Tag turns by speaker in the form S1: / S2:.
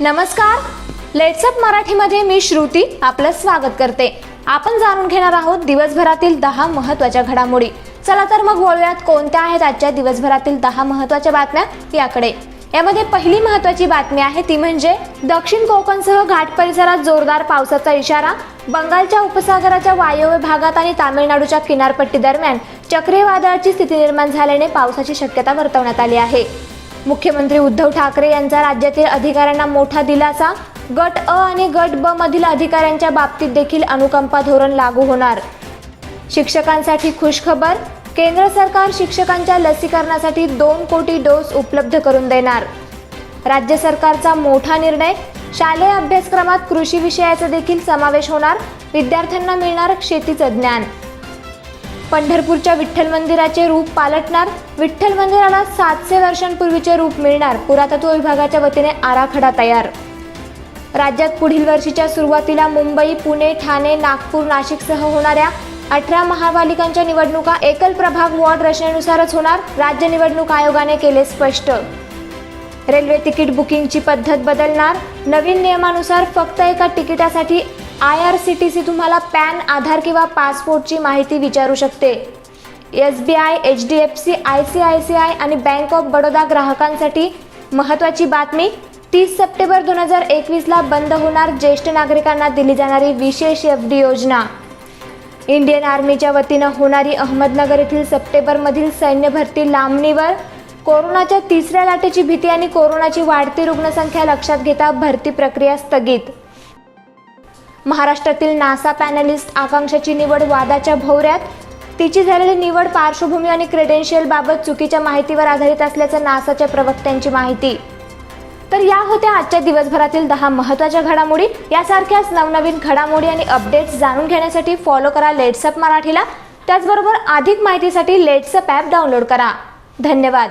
S1: नमस्कार. लेट्सअप मराठीमध्ये मी श्रुती आपलं स्वागत करते. आपण जाणून घेणार आहोत दिवसभरातील दहा महत्त्वाच्या घडामोडी. चला तर मग वळूयात कोणत्या आहेत आजच्या दिवसभरातील दहा महत्त्वाच्या बातम्या याकडे. यामध्ये पहिली महत्त्वाची बातमी आहे ती म्हणजे दक्षिण कोकणसह घाट परिसरात जोरदार पावसाचा इशारा बंगालच्या उपसागराच्या वायव्य भागात आणि तामिळनाडूच्या किनारपट्टी दरम्यान चक्रीवादळाची स्थिती निर्माण झाल्याने पावसाची शक्यता वर्तवण्यात आली आहे. मुख्यमंत्री उद्धव ठाकरे यांचा राज्यातील अधिकाऱ्यांना मोठा दिलासा. गट अ आणि गट ब मधील अधिकाऱ्यांच्या बाबतीत देखील अनुकंपा धोरण लागू होणार. शिक्षकांसाठी खुशखबर. केंद्र सरकार शिक्षकांच्या लसीकरणासाठी दोन कोटी डोस उपलब्ध करून देणार. राज्य सरकारचा मोठा निर्णय. शालेय अभ्यासक्रमात कृषी विषयाचा देखील समावेश होणार. विद्यार्थ्यांना मिळणार शेतीचं ज्ञान. पंढरपूरच्या विठ्ठल मंदिराचे रूप पालटणार विठ्ठल मंदिराला सातशे वर्षांपूर्वीचे रूप मिळणार पुरातत्व विभागाच्या वतीने आराखडा तयार. राज्यात पुढील वर्षीच्या सुरुवातीला मुंबई पुणे ठाणे नागपूर नाशिकसह होणाऱ्या अठरा महापालिकांच्या निवडणुका एकल प्रभाग वॉर्ड रचनेनुसारच होणार राज्य निवडणूक आयोगाने केले स्पष्ट. रेल्वे तिकीट बुकिंगची पद्धत बदलणार. नवीन नियमानुसार फक्त एका तिकिटासाठी I R C T C तुम्हाला पॅन आधार किंवा पासपोर्टची माहिती विचारू शकते. S B I H D F C I C I C I आणि बँक ऑफ बडोदा ग्राहकांसाठी महत्त्वाची बातमी तीस सप्टेंबर दोन हजार एकवीसला बंद होणार ज्येष्ठ नागरिकांना दिली जाणारी विशेष एफ डी योजना. इंडियन आर्मीच्या वतीनं होणारी अहमदनगर येथील सप्टेंबरमधील सैन्य भरती लांबणीवर कोरोनाच्या तिसऱ्या लाटेची भीती आणि कोरोनाची वाढती रुग्णसंख्या लक्षात घेता भरती प्रक्रिया स्थगित. महाराष्ट्रातील नासा पॅनलिस्ट आकांक्षाची निवड वादाच्या भोवऱ्यात. तिची झालेली निवड पार्श्वभूमी आणि क्रेडेन्शियल बाबत चुकीच्या माहितीवर आधारित असल्याचं नासाच्या प्रवक्त्यांची माहिती. तर या होत्या आजच्या दिवसभरातील दहा महत्त्वाच्या घडामोडी. यासारख्याच नवनवीन घडामोडी आणि अपडेट्स जाणून घेण्यासाठी फॉलो करा लेट्सअप मराठीला. त्याचबरोबर अधिक माहितीसाठी लेट्सअप ॲप डाउनलोड करा. धन्यवाद.